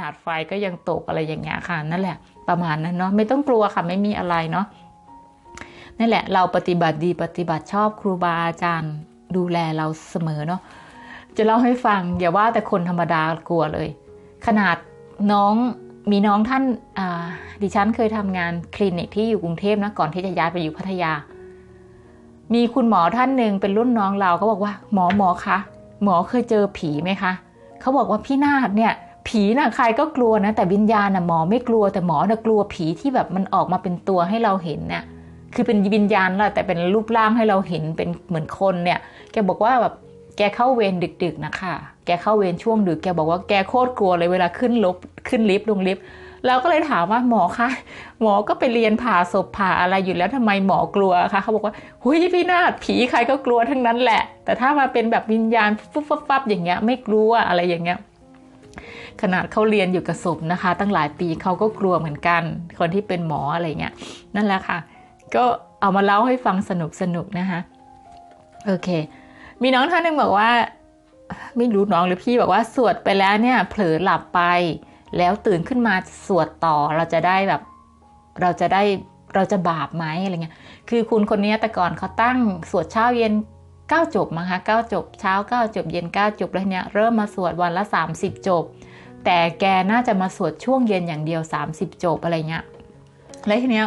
นาดไฟก็ยังตกอะไรอย่างเงี้ยค่ะนั่นแหละประมาณนั้นเนาะไม่ต้องกลัวค่ะไม่มีอะไรเนาะนั่นแหละเราปฏิบัติดีปฏิบัติชอบครูบาอาจารย์ดูแลเราเสมอเนาะจะเล่าให้ฟังอย่าว่าแต่คนธรรมดากลัวเลย ขนาดน้องมีน้องท่านาดิฉันเคยทำงานคลินิกที่อยู่กรุงเทพนะก่อนที่จะย้ายไปอยู่พัทยา มีคุณหมอท่านหนึ่งเป็นรุ่นน้องเราเขาบอกว่า หมอหมอคะหมอเคยเจอผีไหมคะเขาบอกว่าพี่นาฏเนี่ย ผีน่ะใครก็กลัวนะ แต่วิญญาณน่ะหมอไม่กลัวแต่หมอน่ะกลัวผีที่แบบมันออกมาเป็นตัวให้เราเห็นเนี่ยคือเป็นวิญญาณแหละแต่เป็นรูปร่างให้เราเห็นเป็นเหมือนคนเนี่ย แกบอกว่าแบบแกเข้าเวรดึก ๆนะคะ แกเข้าเวรช่วงดึก แกบอกว่าแกโคตรกลัวเลยเวลาขึ้นลบขึ้นลิฟต์ลงลิฟต์เราก็เลยถามว่าหมอคะหมอก็ไปเรียนผ่าศพผ่าอะไรอยู่แล้วทำไมหมอกลัวคะเขาบอกว่าหุยพี่นาฏผีใครก็กลัวทั้งนั้นแหละ แต่ถ้ามาเป็นแบบวิญญาณฟุบฟับๆอย่างเงี้ยไม่กลัวอะไรอย่างเงี้ย ขนาดเขาเรียนอยู่กับศพนะคะ ตั้งหลายปีเขาก็กลัวเหมือนกัน คนที่เป็นหมออะไรเงี้ยนั่นแหละค่ะ ก็เอามาเล่าให้ฟังสนุกสนุกนะคะโอเค มีน้องท่านหนึ่งบอกว่า ไม่รู้น้องหรือพี่บอกว่าสวดไปแล้วเนี่ย เผลอหลับไป แล้วตื่นขึ้นมาสวดต่อเราจะได้แบบ เราจะได้เราจะบาปไหมอะไรเงี้ย คือคุณคนนี้แต่ก่อนเขาตั้งสวดเช้าเย็นเก้าจบมั้งคะเก้าจบเช้าเก้าจบเย็นเก้าจบแล้วเนี่ยเริ่มมาสวดวันละ 30 จบ แต่แกน่าจะมาสวดช่วงเย็นอย่างเดียว 30 จบอะไรเงี้ยแล้วทีเนี้ย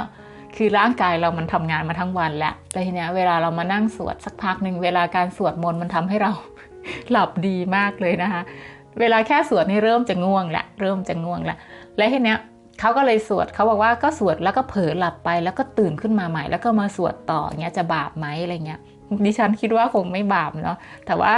คือร่างกายเรามันทำงานมาทั้งวันแล้วแล้วทีเนี้ยเวลาเรามานั่งสวดสักพักหนึ่งเวลาการสวดมนต์มันทำให้เรา หลับดีมากเลยนะคะ เวลาแค่สวดนี่เริ่มจะง่วงละเริ่มจะง่วงละและทีเนี้ยเขาก็เลยสวดเขาบอกว่าก็สวดแล้วก็เผลอหลับไปแล้วก็ตื่นขึ้นมาใหม่ แล้วก็มาสวดต่อเงี้ยจะบาปไหมอะไรเงี้ยดิฉันคิดว่าคงไม่บาปเนาะแต่ว่า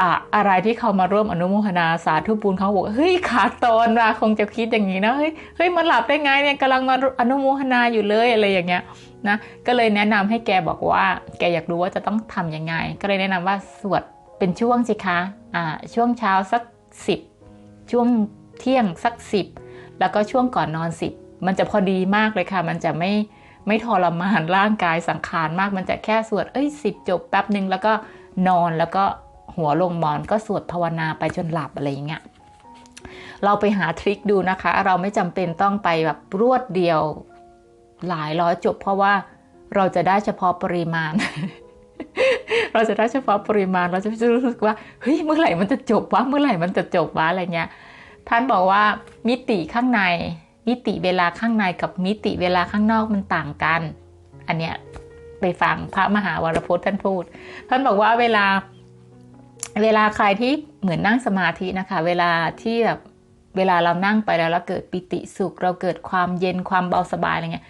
อะอะไรที่เขามาร่วมอนุโมทนาสาธุบุญเขาบอกเฮ้ยขาดตอนว่ะคงจะคิดอย่างนี้นะเฮ้ยเฮ้ยมันหลับได้ไงเนี่ยกำลังมาอนุโมทนาอยู่เลยอะไรอย่างเงี้ยนะก็เลยแนะนำให้แกบอกว่า แกอยากรู้ว่าจะต้องทำยังไง ก็เลยแนะนำว่าสวดเป็นช่วงสิคะอ่าช่วงเช้าสักสิบช่วงเที่ยงสักสิบแล้วก็ช่วงก่อนนอนสิบมันจะพอดีมากเลยค่ะ มันจะไม่ไม่ทรมานร่างกายสังขารมากมันจะแค่สวดเอ้ยสิบจบแป๊บหนึ่งแล้วก็นอนแล้วก็ หัวลงหมอนก็สวดภาวนาไปจนหลับอะไรอย่างเงี้ยเราไปหาทริคดูนะคะ เราไม่จำเป็นต้องไปแบบรวดเดียวหลายร้อยจบ เพราะว่าเราจะได้เฉพาะปริมาณ เราจะได้เฉพาะปริมาณ เราจะรู้สึกว่าเฮ้ยเมื่อไหร่มันจะจบวะเมื่อไหร่มันจะจบวะอะไรเงี้ยท่านบอกว่ามิติข้างใน มิติเวลาข้างในกับมิติเวลาข้างนอกมันต่างกัน อันเนี้ยไปฟังพระมหาวรพจน์ท่านพูด ท่านบอกว่าเวลา เวลาใครที่เหมือนนั่งสมาธินะคะ เวลาที่แบบเวลาเรานั่งไปแล้วเราเกิดปิติสุข เราเกิดความเย็นความเบาสบายอะไรเงี้ย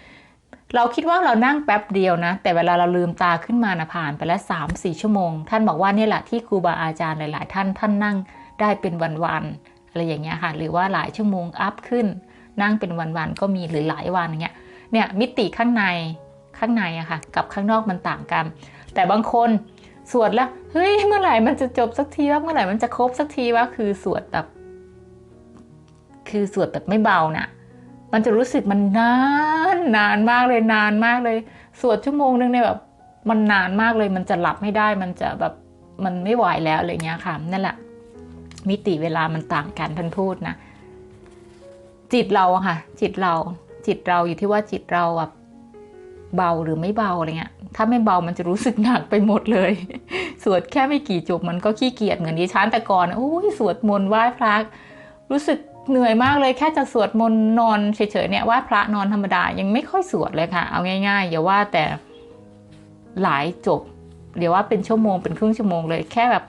เราคิดว่าเรานั่งแป๊บเดียวนะ แต่เวลาเราลืมตาขึ้นมานะผ่านไปแล้วสามสี่ชั่วโมง ท่านบอกว่านี่แหละที่ครูบาอาจารย์หลาย ๆ ท่านท่านนั่งได้เป็นวันๆอะไรอย่างเงี้ยค่ะ หรือว่าหลายชั่วโมงอัพขึ้น นั่งเป็นวันๆก็มีหรือหลายวันอย่างเงี้ยเนี่ยมิติข้างในข้างในอะค่ะ กับข้างนอกมันต่างกัน แต่บางคน สวดแล้วเฮ้ยเมื่อไหร่มันจะจบสักทีว่าเมื่อไหร่มันจะครบสักทีว่าคือสวดแบบ คือสวดแบบไม่เบาน่ะ มันจะรู้สึกมันนานนานมากเลยนานมากเลย สวดชั่วโมงนึงเนี่ยแบบ มันนานมากเลยมันจะหลับไม่ได้มันจะแบบมันไม่ไหวแล้วอะไรเงี้ยค่ะนั่นแหละมิติเวลามันต่างกันท่านพูดนะจิตเราค่ะ จิตเรา จิตเราอยู่ที่ว่าจิตเราแบบเบาหรือไม่เบาอะไรเงี้ย ถ้าไม่เบามันจะรู้สึกหนักไปหมดเลย สวดแค่ไม่กี่จบมันก็ขี้เกียจเหมือนดิฉันแต่ก่อนโอ้ยสวดมนต์ไหว้พระรู้สึกเหนื่อยมากเลยแค่จะสวดมนต์นอนเฉยๆเนี่ยไหว้พระนอนธรรมดายังไม่ค่อยสวดเลยค่ะ เอาง่ายๆอย่าว่าแต่หลายจบเดี๋ยวว่าเป็นชั่วโมงเป็นครึ่งชั่วโมงเลยแค่แบบ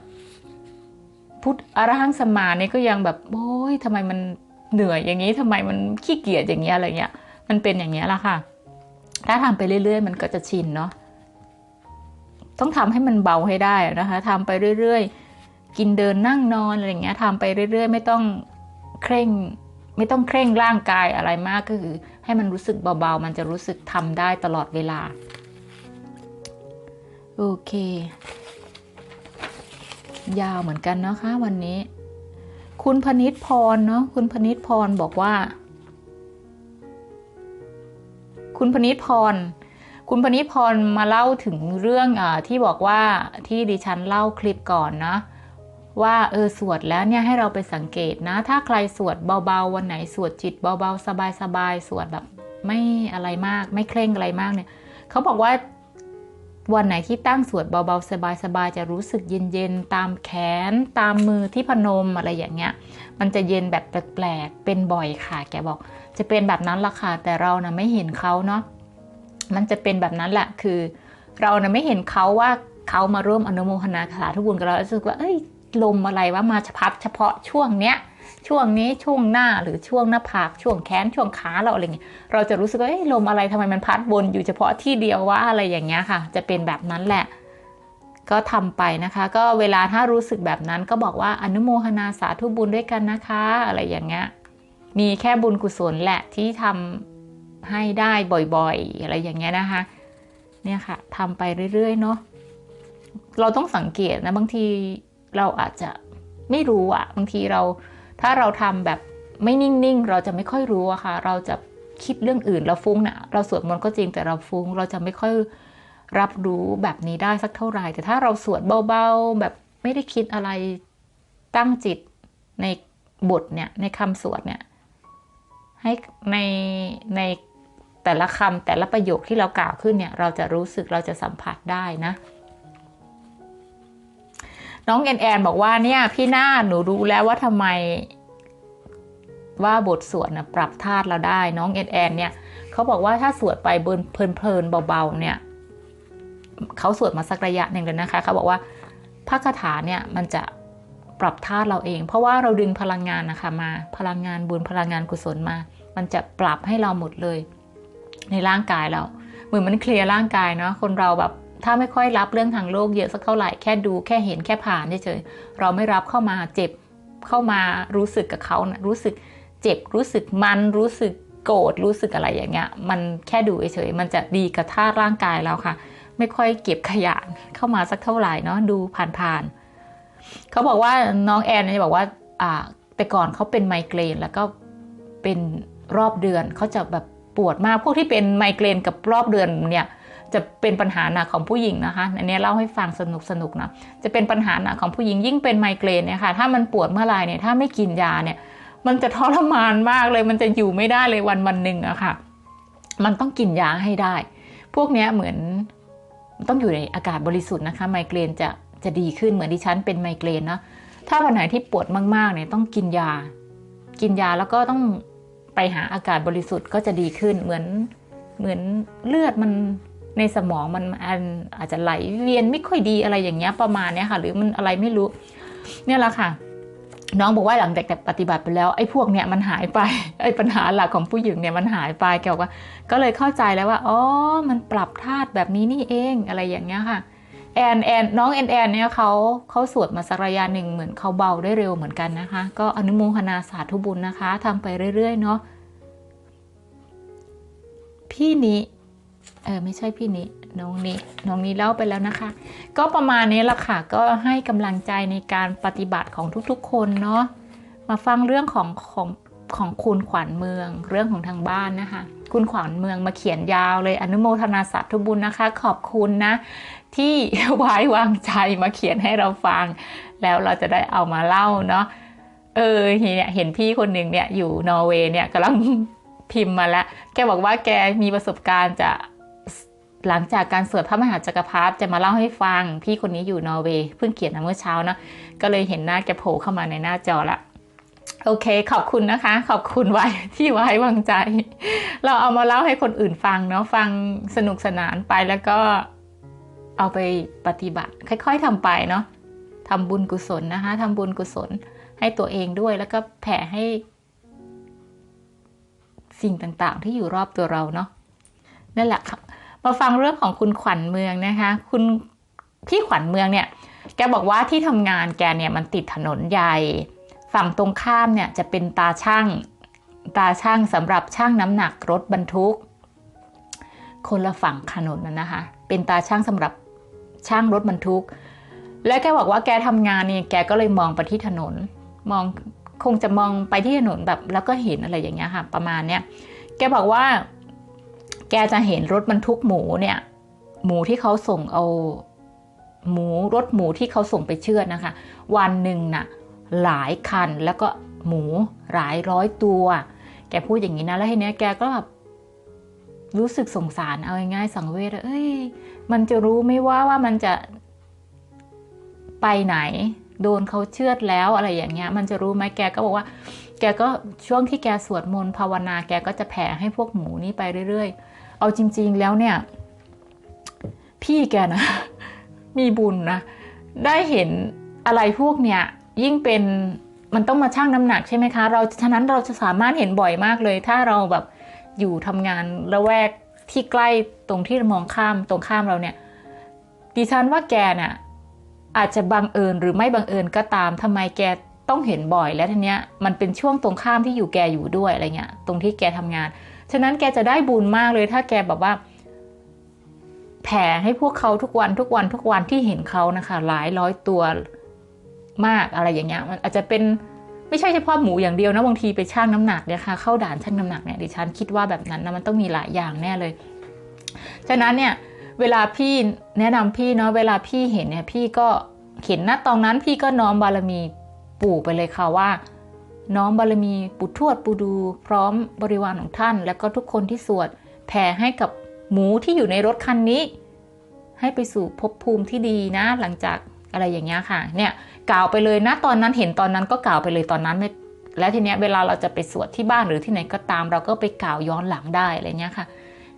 พุทธอรหังสมาเนี่ยก็ยังแบบโอ้ยทำไมมันเหนื่อยอย่างนี้ทำไมมันขี้เกียจอย่างเงี้ยอะไรเงี้ย มันเป็นอย่างเงี้ยละค่ะ ถ้าทำไปเรื่อยๆ มันก็จะชินเนาะ ต้องทำให้มันเบาให้ได้นะคะทำไปเรื่อยๆ กินเดินนั่งนอนอะไรอย่างเงี้ยทำไปเรื่อย ๆ ไม่ต้องเคร่ง ไม่ต้องเคร่งร่างกายอะไรมากก็คือ ให้มันรู้สึกเบาๆ มันจะรู้สึกทำได้ตลอดเวลา โอเค ยาวเหมือนกันนะคะวันนี้ คุณพนิษพรเนาะคุณพนิษพรบอกว่า คุณพนิษพร คุณพนิพรมาเล่าถึงเรื่องอที่บอกว่าที่ดิฉันเล่าคลิปก่อนนะ ว่าเออสวดแล้วเนี่ยให้เราไปสังเกตนะ ถ้าใครสวดเบาๆวันไหนสวดจิตเบาๆสบายๆสวดแบบไม่อะไรมาก ไม่เคร่งอะไรมากเนี่ยเขาบอกว่าวันไหนที่ตั้งสวดเบาๆ สบายๆ จะรู้สึกเย็นๆ ตามแขน ตามมือที่พนมอะไรอย่างเงี้ย มันจะเย็นแบบแปลกๆ เป็นบ่อยค่ะ แกบอก จะเป็นแบบนั้นละค่ะ แต่เรานะไม่เห็นเขาเนาะ มันจะเป็นแบบนั้นแหละคือ เรานะไม่เห็นเขาว่าเขามาร่วมอนุโมทนาสาธุบุญกับเรารู้สึกว่าเอ้ยลมอะไรว่ามาเฉพาะเฉพาะช่วงเนี้ยช่วงนี้ช่วงหน้าหรือช่วงหน้าผากช่วงแขนช่วงขาเราอะไรเงี้ยเราจะรู้สึกว่าลมอะไรทำไมมันพัดวนอยู่เฉพาะที่เดียวว่าอะไรอย่างเงี้ยค่ะ จะเป็นแบบนั้นแหละ ก็ทำไปนะคะ ก็เวลาถ้ารู้สึกแบบนั้นก็บอกว่าอนุโมทนาสาธุบุญด้วยกันนะคะ อะไรอย่างเงี้ยมีแค่บุญกุศลแหละที่ทำ ให้ได้บ่อยๆ อะไรอย่างเงี้ยนะคะ เนี่ยค่ะทำไปเรื่อยๆเนาะเราต้องสังเกตนะบางทีเราอาจจะไม่รู้อะบางทีเราถ้าเราทำแบบไม่นิ่งๆ เราจะไม่ค่อยรู้อะค่ะ เราจะคิดเรื่องอื่นเราฟุ้งนะเราสวดมนต์ก็จริงแต่เราฟุ้ง เราจะไม่ค่อยรับรู้แบบนี้ได้สักเท่าไหร่ แต่ถ้าเราสวดเบาๆ แบบไม่ได้คิดอะไรตั้งจิตในบทเนี่ยในคำสวดเนี่ยให้ในใน แต่ละคำแต่ละประโยคที่เรากล่าวขึ้นเนี่ยเราจะรู้สึกเราจะสัมผัสได้นะน้องแอนแอนบอกว่าเนี่ยพี่หน้าหนูรู้แล้วว่าทำไมว่าบทสวดนะปรับธาตุเราได้ น้องแอนแอนเนี่ยเขาบอกว่าถ้าสวดไปเบินเพลินเบาๆเนี่ยเขาสวดมาสักระยะหนึ่งแล้วนะคะเขาบอกว่าพระคาถาเนี่ยมันจะปรับธาตุเราเอง เพราะว่าเราดึงพลังงานนะคะมาพลังงานบุญพลังงานกุศลมา มันจะปรับให้เราหมดเลย ในร่างกายเราเหมือนมันเคลียร์ร่างกายเนาะคนเราแบบถ้าไม่ค่อยรับเรื่องทางโลกเยอะสักเท่าไหร่แค่ดูแค่เห็นแค่ผ่านเฉยๆเราไม่รับเข้ามาเจ็บเข้ามารู้สึกกับเขานะรู้สึกเจ็บรู้สึกมันรู้สึกโกรธรู้สึกอะไรอย่างเงี้ย มันแค่ดูเฉยๆมันจะดีกับท่าร่างกายเราค่ะ ไม่ค่อยเก็บขยะเข้ามาสักเท่าไหร่เนาะดูผ่านๆเขาบอกว่าน้องแอนเนี่ยบอกว่าอ่าแต่ก่อนเขาเป็นไมเกรนแล้วก็เป็นรอบเดือนเขาจะแบบ ปวดมาก พวกที่เป็นไมเกรนกับรอบเดือนเนี่ยจะเป็นปัญหาหนักของผู้หญิงนะคะอันนี้เล่าให้ฟังสนุกสนุกนะจะเป็นปัญหาหนักของผู้หญิงยิ่งเป็นไมเกรนเนี่ยค่ะถ้ามันปวดเมื่อไรเนี่ยถ้าไม่กินยาเนี่ย มันจะทรมานมากเลย มันจะอยู่ไม่ได้เลยวันวันหนึ่งอะค่ะ มันต้องกินยาให้ได้ พวกนี้เหมือนต้องอยู่ในอากาศบริสุทธิ์นะคะ ไมเกรนจะจะดีขึ้นเหมือนดิฉันเป็นไมเกรนนะถ้าวันไหนที่ปวดมากๆเนี่ยต้องกินยา กินยาแล้วก็ต้อง ไปหาอากาศบริสุทธิ์ก็จะดีขึ้นเหมือนเหมือนเลือดมันในสมองมันอาจจะไหลเวียนไม่ค่อยดีอะไรอย่างเงี้ยประมาณเนี้ยค่ะ หรือมันอะไรไม่รู้ เนี่ยแหละค่ะ น้องบอกว่าหลังจากปฏิบัติไปแล้วไอ้พวกเนี้ยมันหายไปไอ้ปัญหาหลักของผู้หญิงเนี่ยมันหายไปแกบอกว่า ก็เลยเข้าใจแล้วว่าอ๋อมันปรับธาตุแบบนี้นี่เองอะไรอย่างเงี้ยค่ะ แอนแอนน้องแอนแอนเนี่ยเขาเขาสวดมาสักระยะหนึ่งเหมือนเขาเบาได้เร็วเหมือนกันนะคะ ก็อนุโมทนาสาธุบุญนะคะทำไปเรื่อยๆเนาะพี่นี้เออไม่ใช่พี่นี้น้องนี้น้องนี้เล่าไปแล้วนะคะ ก็ประมาณนี้ละค่ะ ก็ให้กำลังใจในการปฏิบัติของทุกๆ คนเนาะมาฟังเรื่องของของของคุณขวัญเมือง เรื่องของทางบ้านนะคะ คุณขวัญเมืองมาเขียนยาวเลยอนุโมทนาสาธุบุญนะคะ ขอบคุณนะ ที่ไว้วางใจมาเขียนให้เราฟัง แล้วเราจะได้เอามาเล่าเนาะเออเนี่ยเห็นพี่คนหนึ่งเนี่ยอยู่นอร์เวย์เนี่ยกำลังพิมพ์มาแล้ว แกบอกว่าแกมีประสบการณ์จะหลังจากการสวดพระมหาจักรพรรดิจะมาเล่าให้ฟัง พี่คนนี้อยู่นอร์เวย์เพิ่งเขียนมาเมื่อเช้านะก็เลยเห็นหน้าแกโผล่เข้ามาในหน้าจอละโอเค ขอบคุณนะคะ ขอบคุณไว้ที่ไว้วางใจ เราเอามาเล่าให้คนอื่นฟังเนาะฟังสนุกสนานไปแล้วก็ เอาไปปฏิบัติ ค่อย ๆทำไปเนาะทำบุญกุศลนะคะทำบุญกุศลให้ตัวเองด้วย แล้วก็แผ่ให้ สิ่งต่างๆ ที่อยู่รอบตัวเราเนาะนั่นแหละค่ะมาฟังเรื่องของคุณขวัญเมืองนะคะ คุณพี่ขวัญเมืองเนี่ย แกบอกว่าที่ทำงานแกเนี่ยมันติดถนนใหญ่ ฝั่งตรงข้ามเนี่ยจะเป็นตาช่าง ตาช่างสำหรับช่างน้ำหนักรถบรรทุก คนละฝั่งถนนนะนะคะ เป็นตาช่างสำหรับ ช่างรถบรรทุก และแกบอกว่าแกทำงานเนี่ยแกก็เลยมองไปที่ถนน มองคงจะมองไปที่ถนนแบบแล้วก็เห็นอะไรอย่างเงี้ยค่ะ ประมาณเนี้ยแกบอกว่า แกจะเห็นรถบรรทุกหมูเนี่ย หมูที่เขาส่งเอาหมูรถหมูที่เขาส่งไปเชือดนะคะ วันหนึ่งน่ะหลายคันแล้วก็หมูหลายร้อยตัว แกพูดอย่างนี้นะแล้วทีเนี้ยแกก็แบบรู้สึกสงสารเอาง่ายๆสังเวชเอ้ย มันจะรู้ไม่ว่าว่ามันจะไปไหน โดนเขาเชือดแล้วอะไรอย่างเงี้ย มันจะรู้ไหมแกก็บอกว่า แกก็ช่วงที่แกสวดมนต์ภาวนา แกก็จะแผ่ให้พวกหมูนี่ไปเรื่อยๆ เอาจริง ๆแล้วเนี่ย พี่แกนะ มีบุญนะ ได้เห็นอะไรพวกเนี้ยยิ่งเป็นมันต้องมาชั่งน้ำหนักใช่ไหมคะ เราฉะนั้นเราจะสามารถเห็นบ่อยมากเลย ถ้าเราแบบอยู่ทำงานละแวก ที่ใกล้ตรงที่มองข้ามตรงข้ามเราเนี่ย ดิฉันว่าแกน่ะอาจจะบังเอิญหรือไม่บังเอิญก็ตามทำไมแกต้องเห็นบ่อยแล้วทีเนี้ยมันเป็นช่วงตรงข้ามที่อยู่แกอยู่ด้วยอะไรเงี้ยตรงที่แกทำงาน ฉะนั้นแกจะได้บุญมากเลยถ้าแกแบบว่า แผ่ให้พวกเขาทุกวันทุกวันทุกวันที่เห็นเขานะคะ หลายร้อยตัวมากอะไรอย่างเงี้ยมันอาจจะเป็น ไม่ใช่เฉพาะหมูอย่างเดียวนะบางทีไปชั่งน้ำหนักเนี่ยค่ะเข้าด่านชั่งน้ำหนักเนี่ยดิฉันคิดว่าแบบนั้นนะมันต้องมีหลายอย่างแน่เลย ฉะนั้นเนี่ยเวลาพี่แนะนำพี่เนาะเวลาพี่เห็นเนี่ยพี่ก็เห็นนะตอนนั้นพี่ก็น้อมบารมีปู่ไปเลยค่ะว่า น้อมบารมีปู่ทวดปู่ดู พร้อมบริวารของท่าน แล้วก็ทุกคนที่สวดแผ่ให้กับหมูที่อยู่ในรถคันนี้ ให้ไปสู่ภพภูมิที่ดีนะ หลังจากอะไรอย่างเงี้ยค่ะ เนี่ย กล่าวไปเลยนะตอนนั้นเห็นตอนนั้นก็กล่าวไปเลยตอนนั้นไม่แล้วทีเนี้ยเวลาเราจะไปสวดที่บ้านหรือที่ไหนก็ตาม เราก็ไปกล่าวย้อนหลังได้อะไรเงี้ยค่ะ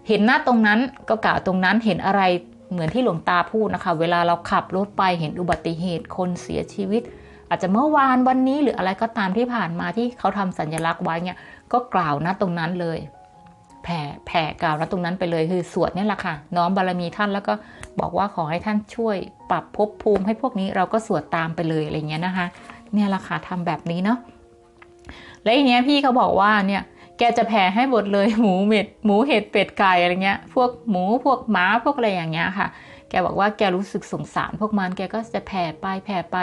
เห็นหน้าตรงนั้นก็กล่าวตรงนั้นเห็นอะไรเหมือนที่หลวงตาพูดนะคะ เวลาเราขับรถไปเห็นอุบัติเหตุคนเสียชีวิต อาจจะเมื่อวานวันนี้หรืออะไรก็ตามที่ผ่านมาที่เขาทำสัญลักษณ์ไว้เนี่ยก็กล่าวนะตรงนั้นเลย แผ่แผ่กล่าวนะตรงนั้นไปเลยคือสวดนี่แหละค่ะ น้อมบารมีท่านแล้วก็ บอกว่าขอให้ท่านช่วยปรับภพภูมิให้พวกนี้เราก็สวดตามไปเลยอะไรเงี้ยนะคะ เนี่ยแหละค่ะทำแบบนี้เนาะและอีเนี้ยพี่เขาบอกว่าเนี่ยแกจะแผ่ให้หมดเลยหมูเม็ดหมูเห็ดเป็ดไก่อะไรเงี้ย พวกหมูพวกหมาพวกอะไรอย่างเงี้ยค่ะ แกบอกว่าแกรู้สึกสงสาร พวกมันแกก็จะแผ่ไปแผ่ไป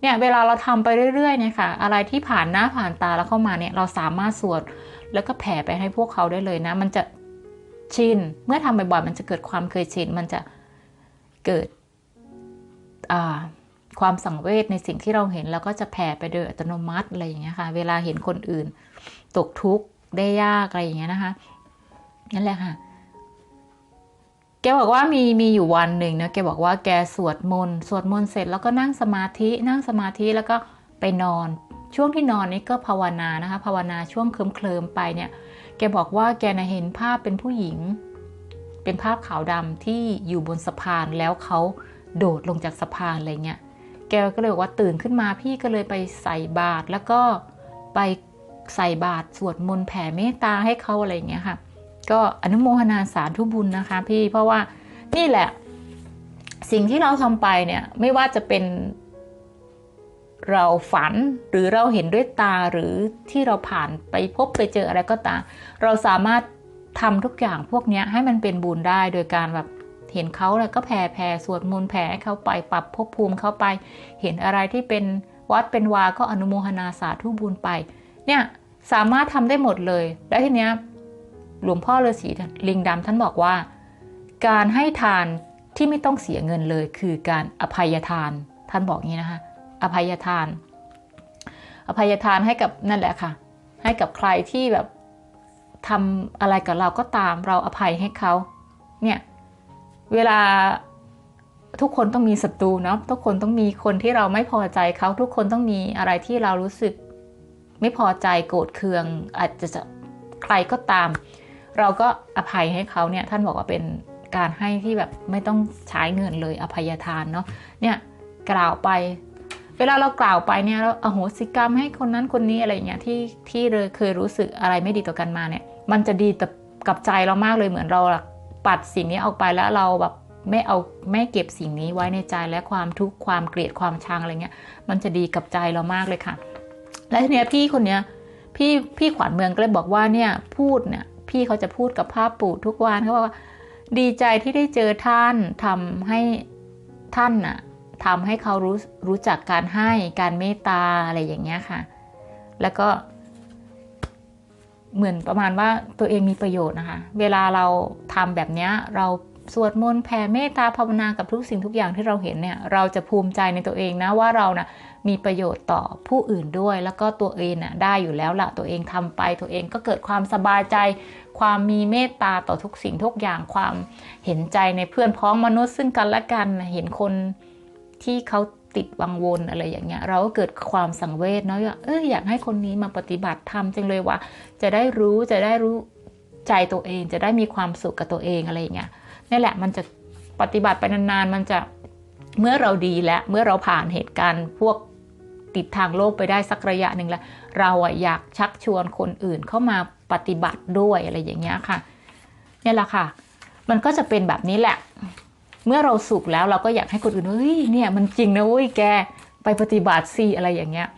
เนี่ยเวลาเราทำไปเรื่อยๆเนี่ยค่ะ อะไรที่ผ่านหน้าผ่านตาแล้วเข้ามาเนี่ยเราสามารถสวดแล้วก็แผ่ไปให้พวกเขาได้เลยนะ มันจะชิน เมื่อทำบ่อยๆมันจะเกิดความเคยชิน มันจะ เกิดความสังเวชในสิ่งที่เราเห็นแล้วก็จะแผ่ไปโดยอัตโนมัติอะไรอย่างเงี้ยค่ะ เวลาเห็นคนอื่น ตกทุกข์ได้ยากอะไรอย่างเงี้ยนะคะนั่นแหละค่ะ แกบอกว่ามีมีอยู่วันหนึ่งนะแกบอกว่าแกสวดมนต์สวดมนต์เสร็จแล้วก็นั่งสมาธินั่งสมาธิแล้วก็ไปนอนช่วงที่นอนนี่ก็ภาวนานะคะ ภาวนาช่วงเคลิมเคลิมไปเนี่ย แกบอกว่าแกนะเห็นภาพเป็นผู้หญิง เป็นภาพขาวดำที่อยู่บนสะพานแล้วเขาโดดลงจากสะพานอะไรเงี้ย แกก็เลยว่าตื่นขึ้นมาพี่ก็เลยไปใส่บาตรแล้วก็ไปใส่บาตรสวดมนต์แผ่เมตตาให้เขาอะไรเงี้ยค่ะ ก็อนุโมทนาสาธุบุญนะคะพี่เพราะว่านี่แหละ สิ่งที่เราทำไปเนี่ยไม่ว่าจะเป็นเราฝันหรือเราเห็นด้วยตาหรือที่เราผ่านไปพบไปเจออะไรก็ตาม เราสามารถ ทำทุกอย่างพวกนี้ให้มันเป็นบุญได้โดยการแบบเห็นเขาแล้วก็แผ่แผ่สวดมนต์แผ่ให้เขาไปปรับภพภูมิเขาไป เห็นอะไรที่เป็นวัดเป็นวาก็อนุโมทนาสาธุบุญไป เนี่ยสามารถทำได้หมดเลย และทีเนี้ยหลวงพ่อฤาษีลิงดำท่านบอกว่า การให้ทานที่ไม่ต้องเสียเงินเลย คือการอภัยทาน ท่านบอกงี้นะคะ อภัยทาน อภัยทานให้กับนั่นแหละค่ะ ให้กับใครที่แบบ ทำอะไรกับเราก็ตามเราอภัยให้เขาเนี่ยเวลาทุกคนต้องมีศัตรูเนาะทุกคนต้องมีคนที่เราไม่พอใจเขาทุกคนต้องมีอะไรที่เรารู้สึก ไม่พอใจโกรธเคือง อาจจะใครก็ตาม เราก็อภัยให้เขาเนี่ยท่านบอกว่าเป็นการให้ที่แบบไม่ต้องใช้เงินเลยอภัยทานเนาะเนี่ยกล่าวไป เวลาเรากล่าวไปเนี่ยเราอโหสิกรรมให้คนนั้นคนนี้อะไรอย่างเงี้ยที่ที่เลยเคยรู้สึกอะไรไม่ดีต่อกันมาเนี่ย มันจะดีกับใจเรามากเลยเหมือนเราปัดสิ่งนี้ออกไปแล้วเราแบบไม่เอาไม่เก็บสิ่งนี้ไว้ในใจและความทุกข์ความเกลียดความชังอะไรเงี้ย มันจะดีกับใจเรามากเลยค่ะ และทีเนี้ยพี่คนเนี้ยพี่พี่ขวัญเมืองก็เลยบอกว่าเนี่ยพูดเนี่ยพี่เขาจะพูดกับภาพปู่ทุกวันเขาบอกว่า ดีใจที่ได้เจอท่านทำให้ท่านน่ะ ทำให้เขารู้รู้จักการให้การเมตตาอะไรอย่างเงี้ยค่ะ แล้วก็ เหมือนประมาณว่าตัวเองมีประโยชน์นะคะ เวลาเราทำแบบนี้เราสวดมนต์แผ่เมตตาภาวนากับทุกสิ่งทุกอย่างที่เราเห็นเนี่ย เราจะภูมิใจในตัวเองนะว่าเรานะมีประโยชน์ต่อผู้อื่นด้วย แล้วก็ตัวเองน่ะได้อยู่แล้วละตัวเองทำไป ตัวเองก็เกิดความสบายใจ ความมีเมตตาต่อทุกสิ่งทุกอย่างความเห็นใจในเพื่อนพ้องมนุษย์ซึ่งกันและกันเห็นคน ที่เขาติดวังวนอะไรอย่างเงี้ย เราก็เกิดความสังเวชเนาะว่าเอออยากให้คนนี้มาปฏิบัติธรรมจังเลยว่า จะได้รู้จะได้รู้ใจตัวเอง จะได้มีความสุขกับตัวเองอะไรอย่างเงี้ยนี่แหละมันจะปฏิบัติไปนานๆ มันจะเมื่อเราดีแล้วเมื่อเราผ่านเหตุการณ์พวกติดทางโลกไปได้สักระยะหนึ่งแล้ว เราอะอยากชักชวนคนอื่นเข้ามาปฏิบัติด้วยอะไรอย่างเงี้ยค่ะนี่แหละค่ะ มันก็จะเป็นแบบนี้แหละ เมื่อเราสุขแล้วเราก็อยากให้คนอื่นเฮ้ยเนี่ยมันจริงนะเว้ยแกไปปฏิบัติสิอะไรอย่างเงี้ย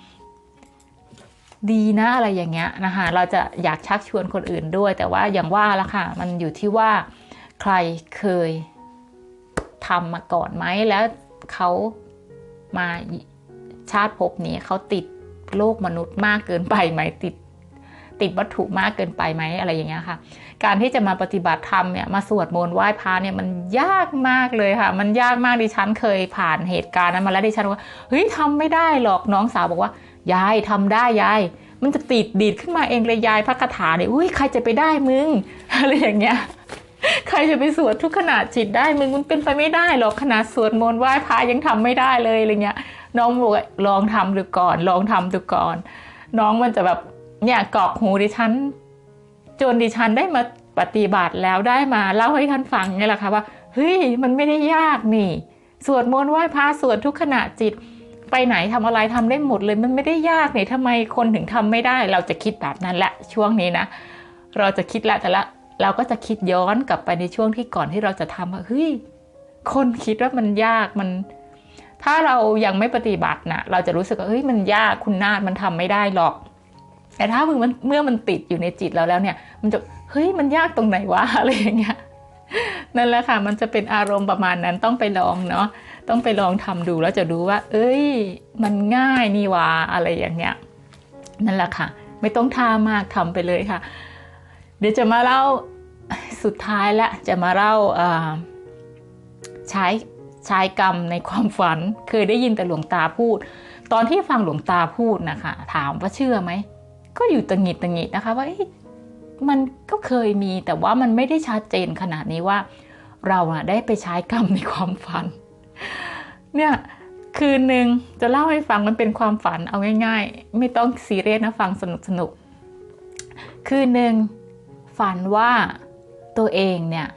ดีนะอะไรอย่างเงี้ยนะคะเราจะอยากชักชวนคนอื่นด้วย แต่ว่าอย่างว่าละค่ะ มันอยู่ที่ว่าใครเคยทำมาก่อนไหมแล้วเขามาชาติภพนี้เขาติดโลกมนุษย์มากเกินไปไหมติดติดวัตถุมากเกินไปไหมอะไรอย่างเงี้ยค่ะ การที่จะมาปฏิบัติธรรมเนี่ยมาสวดมนต์ไหว้พระเนี่ยมันยากมากเลยค่ะ มันยากมากดิฉันเคยผ่านเหตุการณ์นั้นมาแล้วดิฉันว่าเฮ้ยทำไม่ได้หรอกน้องสาวบอกว่ายายทำได้ยายมันจะติดดีดขึ้นมาเองเลยยายพระคาถาเนี่ยอุ้ยใครจะไปได้มึงอะไรอย่างเงี้ยใครจะไปสวดทุกขณะจิตได้มึงมันเป็นไปไม่ได้หรอกขนาดสวดมนต์ไหว้พระยังทำไม่ได้เลยอะไรเงี้ย น้องบอกว่าลองทำดูก่อน ลองทำดูก่อน น้องมันจะแบบเนี่ยกอกหูดิฉัน จนดิฉันได้มาปฏิบัติแล้วได้มาเล่าให้ท่านฟังนี่แหละค่ะว่าเฮ้ยมันไม่ได้ยากนี่สวดมนต์ไหว้พระสวดทุกขณะจิต ไปไหนทำอะไรทำได้หมดเลย มันไม่ได้ยากนี่ทำไมคนถึงทำไม่ได้ เราจะคิดแบบนั้นแหละช่วงนี้นะ เราจะคิดละแต่ละเราก็จะคิดย้อนกลับไปในช่วงที่ก่อนที่เราจะทำว่าเฮ้ยคนคิดว่ามันยากมัน ถ้าเรายังไม่ปฏิบัตินะเราจะรู้สึกว่าเฮ้ยมันยากคุณนาดมันทำไม่ได้หรอก แต่ถ้ามึงมันเมื่อมันติดอยู่ในจิตเราแล้วเนี่ย มันจะเฮ้ยมันยากตรงไหนวะอะไรอย่างเงี้ยนั่นแหละค่ะ มันจะเป็นอารมณ์ประมาณนั้นต้องไปลองเนาะต้องไปลองทำดูแล้วจะรู้ว่า เอ้ย มันง่ายนี่วะอะไรอย่างเงี้ยนั่นแหละค่ะ ไม่ต้องท่ามากทำไปเลยค่ะ เดี๋ยวจะมาเล่าสุดท้ายละจะมาเล่าใช้ใช้กรรมในความฝัน เคยได้ยินแต่หลวงตาพูด ตอนที่ฟังหลวงตาพูดนะคะ ถามว่าเชื่อไหม ก็อยู่ตังหิดตังหิดนะคะว่ามันก็เคยมีแต่ว่ามันไม่ได้ชัดเจนขนาดนี้ว่า เราอะได้ไปใช้กรรมในความฝัน เนี่ยคืนหนึ่งจะเล่าให้ฟังมันเป็นความฝันเอาง่าย ๆ ไม่ต้องซีเรียสนะฟังสนุกสนุกคืนหนึ่งฝันว่าตัวเองเนี่ย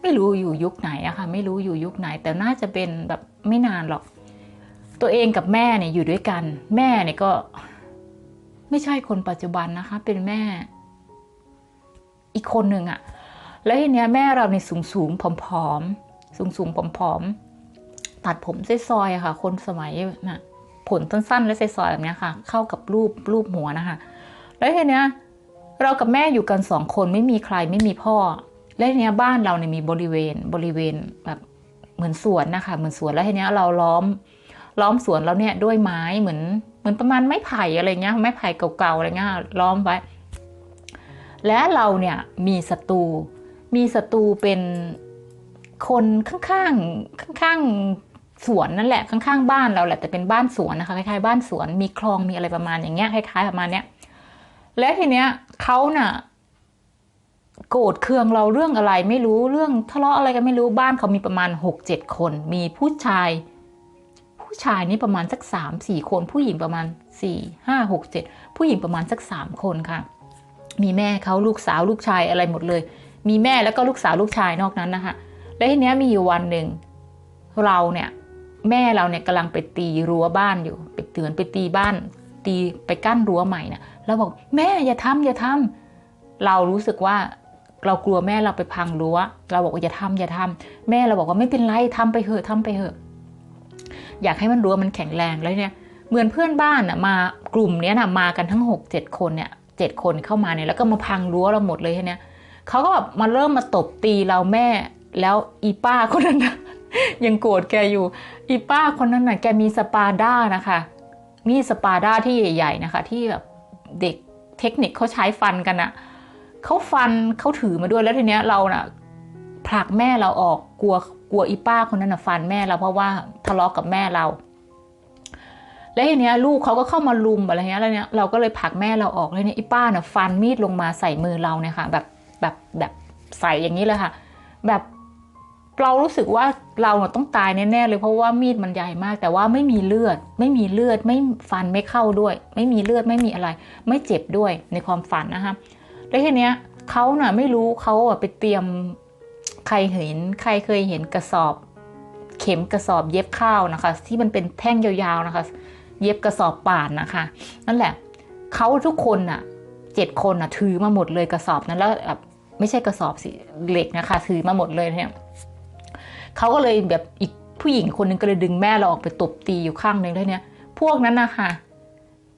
ไม่รู้อยู่ยุคไหนอะค่ะไม่รู้อยู่ยุคไหน แต่น่าจะเป็นแบบไม่นานหรอก ตัวเองกับแม่เนี่ยอยู่ด้วยกัน แม่เนี่ยก็ ไม่ใช่คนปัจจุบันนะคะ เป็นแม่ อีกคนหนึ่งอะแล้วทีเนี้ยแม่เราเนี่ยสูงสูงผอมๆสูงสูงผอมๆตัดผมซอยๆอะค่ะ คนสมัยน่ะผลสั้นๆและซอยๆแบบนี้ค่ะ เข้ากับรูปรูปหัวนะคะ แล้วทีเนี้ยเรากับแม่อยู่กันสองคนไม่มีใครไม่มีพ่อ และทีเนี้ยบ้านเราเนี่ยมีบริเวณบริเวณแบบเหมือนสวนนะคะเหมือนสวนแล้วทีเนี้ยเราล้อมล้อมสวนแล้วเนี่ยด้วยไม้เหมือน เหมือนประมาณไม้ไผ่อะไรเงี้ยไม้ไผ่เก่าๆอะไรเงี้ยล้อมไว้ และเราเนี่ยมีศัตรูมีศัตรูเป็นคนข้างๆข้างๆสวนนั่นแหละข้างๆบ้านเราแหละแต่เป็นบ้านสวนนะคะคล้ายๆบ้านสวนมีคลองมีอะไรประมาณอย่างเงี้ยคล้ายๆประมาณเนี้ยและทีเนี้ยเขาน่ะโกรธเคืองเราเรื่องอะไรไม่รู้เรื่องทะเลาะอะไรกันไม่รู้บ้านเขามีประมาณหกเจ็ดคน มีผู้ชาย ผู้ชายนี่ประมาณสักสามสี่คน ผู้หญิงประมาณสี่ห้าหกเจ็ดผู้หญิงประมาณสักสามคนค่ะ มีแม่เขาลูกสาวลูกชายอะไรหมดเลย มีแม่แล้วก็ลูกสาวลูกชายนอกนั้นนะคะและทีเนี้ยมีอยู่วันหนึ่งเราเนี่ยแม่เราเนี่ยกำลังไปตีรั้วบ้านอยู่ไปเตือนไปตีบ้าน ตีไปกั้นรั้วใหม่นะเราบอกแม่อย่าทำอย่าทำเรารู้สึกว่าเรากลัวแม่เราไปพังรั้ว เราบอกว่าอย่าทำอย่าทำแม่เราบอกว่าไม่เป็นไรทำไปเถอะทำไปเถอะ อยากให้มันรั้วมันแข็งแรงแล้วเนี่ยเหมือนเพื่อนบ้านอะมากลุ่มเนี้ยนะมากันทั้งหกเจ็ดคนเนี่ยเจ็ดคนเข้ามาเนี่ยแล้วก็มาพังรั้วเราหมดเลยเนี่ยเขาก็แบบมาเริ่มมาตบตีเราแม่แล้วอีป้าคนนั้นนะยังโกรธแกอยู่ อีป้าคนนั้นน่ะแกมีสปาด้านะคะ มีสปาด้าที่ใหญ่ ๆนะคะ ที่แบบเด็กเทคนิคเขาใช้ฟันกันอะเขาฟันเขาถือมาด้วยแล้วทีเนี้ยเราน่ะพลลักแม่เราออกกลัว ลัวอีป้าคนนั้นนะฟันแม่เราเพราะว่าทะเลาะกับแม่เรา แล้วทีเนี้ยลูกเขาก็เข้ามาลุมอะไรเงี้ยแล้วเนี้ยเราก็เลยผลักแม่เราออกแล้วเนี่ยอีป้าน่ะฟันมีดลงมาใส่มือเราเนี่ยค่ะแบบแบบแบบใส่อย่างนี้เลยค่ะ แบบเรารู้สึกว่าเราต้องตายแน่ๆเลยเพราะว่ามีดมันใหญ่มาก แต่ว่าไม่มีเลือด ไม่มีเลือดไม่ฟันไม่เข้าด้วย ไม่มีเลือดไม่มีอะไร ไม่เจ็บด้วยในความฝันนะคะแล้วทีเนี้ยเขาน่ะไม่รู้เขาอะไปเตรียม ใครเห็นใครเคยเห็นกระสอบ เข็มกระสอบเย็บข้าวนะคะ ที่มันเป็นแท่งยาวๆนะคะ เย็บกระสอบป่านนะคะ นั่นแหละเขาทุกคนน่ะเจ็ดคนน่ะถือมาหมดเลยกระสอบนั้นแล้วแบบไม่ใช่กระสอบสิเหล็กนะคะ ถือมาหมดเลยเนี่ยเขาก็เลยแบบอีกผู้หญิงคนหนึงก็เลยดึงแม่เราออกไปตบตีอยู่ข้างหนึ่งด้วยเนี่ย พวกนั้นนะคะ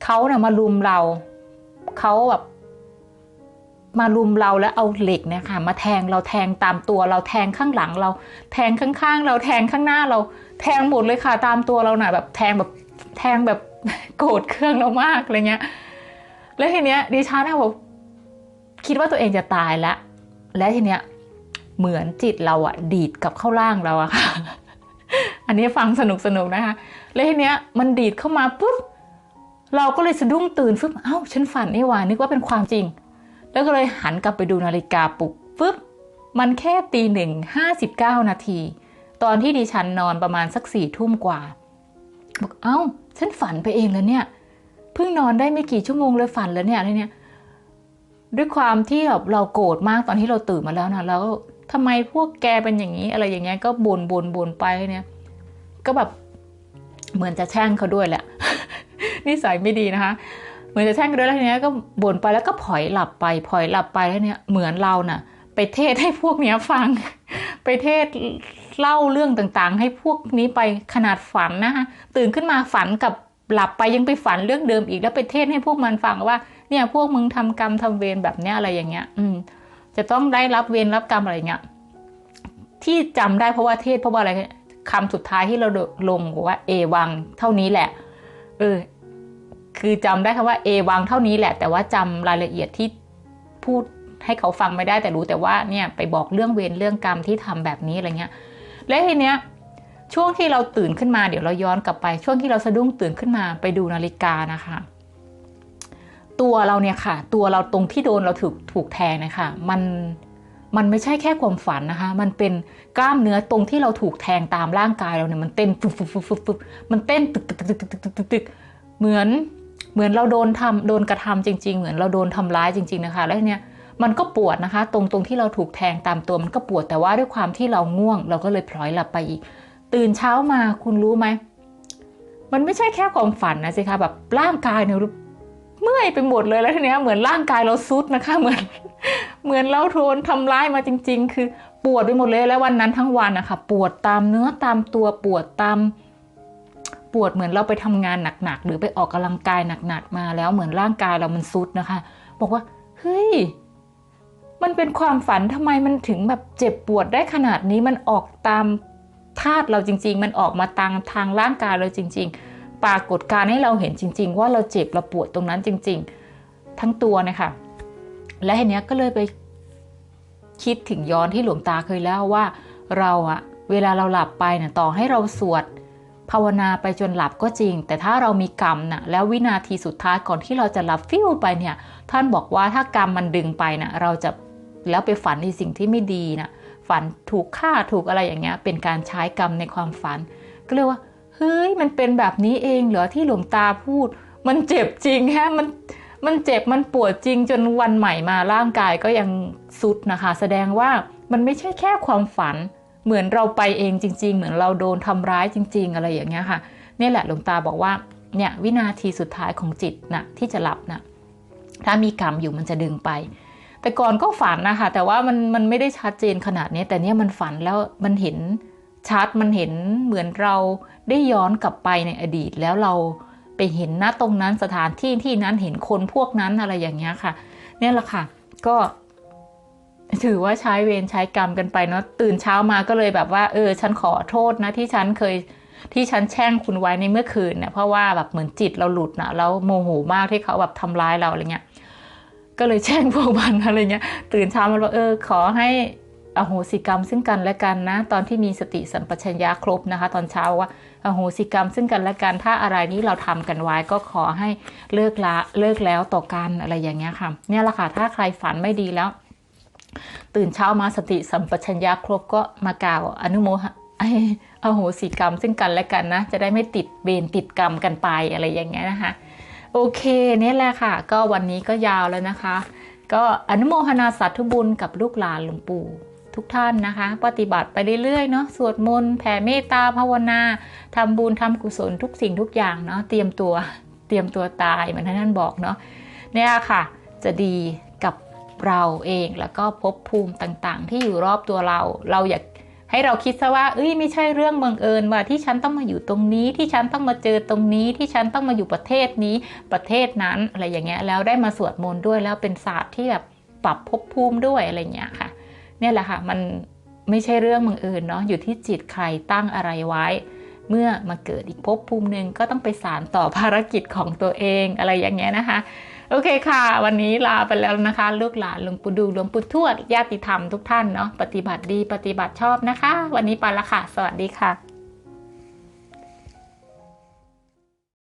เขาเน่ะมาลุมเราเขาแบบ มาลุมเราแล้วเอาเหล็กเนี่ยค่ะมาแทงเราแทงตามตัวเราแทงข้างหลังเรา แทงข้างๆ เราแทงข้างหน้าเรา แทงหมดเลยค่ะ ตามตัวเราหน่ะแบบแทงแบบแทงแบบโกรธเครื่องเรามากอะไรเงี้ย แล้วทีเนี้ยดิฉันนะบอกคิดว่าตัวเองจะตายแล้วและทีเนี้ยเหมือนจิตเราอะดีดกับเข้าล่างเราอะค่ะ อันนี้ฟังสนุกสนุกนะคะ แล้วทีเนี้ยมันดีดเข้ามาปุ๊บเราก็เลยสะดุ้งตื่นฟึบเอ้า ฉันฝันนี่หว่านึกว่าเป็นความจริง แล้วก็เลยหันกลับไปดูนาฬิกาปลุกปุ๊บ มันแค่ตีหนึ่งห้าสิบเก้านาที ตอนที่ดิฉันนอนประมาณสักสี่ทุ่มกว่า บอกเอ้า ฉันฝันไปเองแล้วเนี่ย เพิ่งนอนได้ไม่กี่ชั่วโมงเลยฝันแล้วเนี่ยอะไรเนี่ย ด้วยความที่แบบเราโกรธมากตอนที่เราตื่นมาแล้วนะแล้วทำไมพวกแกเป็นอย่างนี้ อะไรอย่างเงี้ยก็บน่นบ่นบ่นไปเนี่ย ก็แบบเหมือนจะแช่งเขาด้วยแหละนิสัยไม่ดีนะคะ มือนจะแช่งด้วยแล้วทีเนี้ยก็บ่นไปแล้วก็ผลอยหลับไปผลอยหลับไปแล้วเนี่ยเหมือนเราน่ะ ไปเทศให้พวกเนี้ยฟัง ไปเทศเล่าเรื่องต่างๆ ให้พวกนี้ไปขนาดฝันนะคะตื่นขึ้นมาฝันกับหลับไปยังไปฝันเรื่องเดิมอีกแล้วไปเทศให้พวกมันฟังว่า เนี่ยพวกมึงทำกรรมทำเวรแบบเนี้ยอะไรอย่างเงี้ย อืม จะต้องได้รับเวรรับกรรมอะไรเงี้ยที่จำได้เพราะว่าเทศเพราะว่าอะไรคำสุดท้ายที่เราลงว่าเอวังเท่านี้แหละ เออ คือจำได้คำว่าเอวังเท่านี้แหละ แต่ว่าจำรายละเอียดที่พูดให้เขาฟังไม่ได้แต่รู้แต่ว่าเนี่ยไปบอกเรื่องเวรเรื่องกรรมที่ทำแบบนี้อะไรเงี้ย และทีเนี้ยช่วงที่เราตื่นขึ้นมาเดี๋ยวเราย้อนกลับไป ช่วงที่เราสะดุ้งตื่นขึ้นมาไปดูนาฬิกานะคะ ตัวเราเนี่ยค่ะ ตัวเราตรงที่โดนเราถูกถูกแทงนะคะมันมันไม่ใช่แค่ความฝันนะคะ มันเป็นกล้ามเนื้อตรงที่เราถูกแทงตามร่างกายเราเนี่ยมันเต้นฟึบฟึบฟึบฟึบฟึบมันเต้นตึกตึกตึกตึกตึกตึกตึกเหมือน เหมือนเราโดนทำโดนกระทำจริง ๆ เหมือนเราโดนทำร้ายจริง ๆนะคะ แล้วเนี่ยมันก็ปวดนะคะ ตรงตรงที่เราถูกแทงตามตัวมันก็ปวดแต่ว่าด้วยความที่เราง่วง เราก็เลยพลอยหลับไปอีก ตื่นเช้ามาคุณรู้ไหมมันไม่ใช่แค่ความฝันนะสิคะแบบร่างกายเนี่ยเมื่อยไปหมดเลยแล้วทีเนี้ยเหมือนร่างกายเราซุดนะคะ เหมือน เหมือนเราโดนทำร้ายมาจริง ๆ คือปวดไปหมดเลยแล้ววันนั้นทั้งวันนะคะปวดตามเนื้อตามตัวปวดตาม ปวดเหมือนเราไปทำงานหนักๆ หรือไปออกกำลังกายหนักๆ มาแล้วเหมือนร่างกายเรามันซุดนะคะ บอกว่า เฮ้ย มันเป็นความฝันทำไมมันถึงแบบเจ็บปวดได้ขนาดนี้มันออกตามธาตุเราจริง ๆ มันออกมาทางทางร่างกายเราจริง ๆ ปรากฏการให้เราเห็นจริง ๆ ว่าเราเจ็บเราปวดตรงนั้นจริง ๆ ทั้งตัวนะคะและทีเนี้ยก็เลยไปคิดถึงย้อนที่หลวงตาเคยเล่าว่าเราอะเวลาเราหลับไปเนี่ยต่อให้เราสวด ภาวนาไปจนหลับก็จริง แต่ถ้าเรามีกรรมนะแล้ววินาทีสุดท้ายก่อนที่เราจะหลับฟิวไปเนี่ย ท่านบอกว่าถ้ากรรมมันดึงไปนะเราจะแล้วไปฝันในสิ่งที่ไม่ดีนะฝันถูกฆ่าถูกอะไรอย่างเงี้ย เป็นการใช้กรรมในความฝัน ก็เรียกว่า เฮ้ยมันเป็นแบบนี้เองเหรอที่หลวงตาพูด มันเจ็บจริงฮะมันมันเจ็บมันปวดจริงจนวันใหม่มาร่างกายก็ยังสุดนะคะ แสดงว่ามันไม่ใช่แค่ความฝัน เหมือนเราไปเองจริง ๆ เหมือนเราโดนทำร้ายจริง ๆ อะไรอย่างเงี้ยค่ะนี่แหละหลวงตาบอกว่าเนี่ยวินาทีสุดท้ายของจิตนะที่จะหลับนะถ้ามีกรรมอยู่มันจะดึงไป แต่ก่อนก็ฝันนะคะแต่ว่ามันมันไม่ได้ชัดเจนขนาดนี้ แต่เนี่ยมันฝันแล้วมันเห็นชัดมันเห็นเหมือนเราได้ย้อนกลับไปในอดีตแล้วเราไปเห็นนะตรงนั้นสถานที่ที่นั้นเห็นคนพวกนั้นอะไรอย่างเงี้ยค่ะ เนี่ยแหละค่ะ ก็ ถือว่าใช้เวรใช้กรรมกันไปเนาะตื่นเช้ามาก็เลยแบบว่า เออ ฉันขอโทษนะที่ฉันเคยที่ฉันแช่งคุณไว้ในเมื่อคืนเนี่ยเพราะว่าแบบเหมือนจิตเราหลุดนะแล้วโมโหมากที่เขาแบบทำร้ายเราอะไรเงี้ยก็เลยแช่งพวกมันอะไรเงี้ยตื่นเช้ามาบอกเออ ขอให้อโหสิกรรมซึ่งกันและกันนะ ตอนที่มีสติสัมปชัญญะครบนะคะ ตอนเช้าว่าอโหสิกรรมซึ่งกันและกันถ้าอะไรนี้เราทำกันไว้ก็ขอให้เลิกละเลิกแล้วต่อกันอะไรอย่างเงี้ยค่ะเนี่ยแหละค่ะถ้าใครฝันไม่ดีแล้ว ตื่นเช้ามาสติสัมปชัญญะครบก็มากล่าวอนุโมหะไอ้อโหสิกรรมซึ่งกันและกันนะ จะได้ไม่ติดเบนติดกรรมกันไปอะไรอย่างเงี้ยนะคะ โอเคเนี่ยแหละค่ะ ก็วันนี้ก็ยาวแล้วนะคะ ก็อนุโมทนาสาธุบุญกับลูกหลานหลวงปู่ทุกท่านนะคะ ปฏิบัติไปเรื่อยๆเนาะสวดมนต์แผ่เมตตาภาวนาทำบุญทำกุศลทุกสิ่งทุกอย่างเนาะเตรียมตัวเตรียมตัวตายเหมือนท่านบอกเนาะเนี่ยค่ะ จะดี เราเองแล้วก็ภพภูมิต่างๆ ที่อยู่รอบตัวเรา เราอยากให้เราคิดซะว่า เอ้ยไม่ใช่เรื่องบังเอิญว่าที่ฉันต้องมาอยู่ตรงนี้ที่ฉันต้องมาเจอตรงนี้ที่ฉันต้องมาอยู่ประเทศนี้ประเทศนั้นอะไรอย่างเงี้ยแล้วได้มาสวดมนต์ด้วยแล้วเป็นศาสตร์ที่แบบปรับภพภูมิด้วยอะไรเงี้ยค่ะ เนี่ยแหละค่ะมันไม่ใช่เรื่องบังเอิญเนาะอยู่ที่จิตใครตั้งอะไรไว้ เมื่อมาเกิดอีกภพภูมิหนึ่งก็ต้องไปสารต่อภารกิจของตัวเองอะไรอย่างเงี้ยนะคะ โอเคค่ะ วันนี้ลาไปแล้วนะคะ ลูกหลานหลวงปู่ดูหลวงปู่ทวดญาติธรรมทุกท่านเนาะปฏิบัติดีปฏิบัติชอบนะคะ วันนี้ไปละค่ะ สวัสดีค่ะ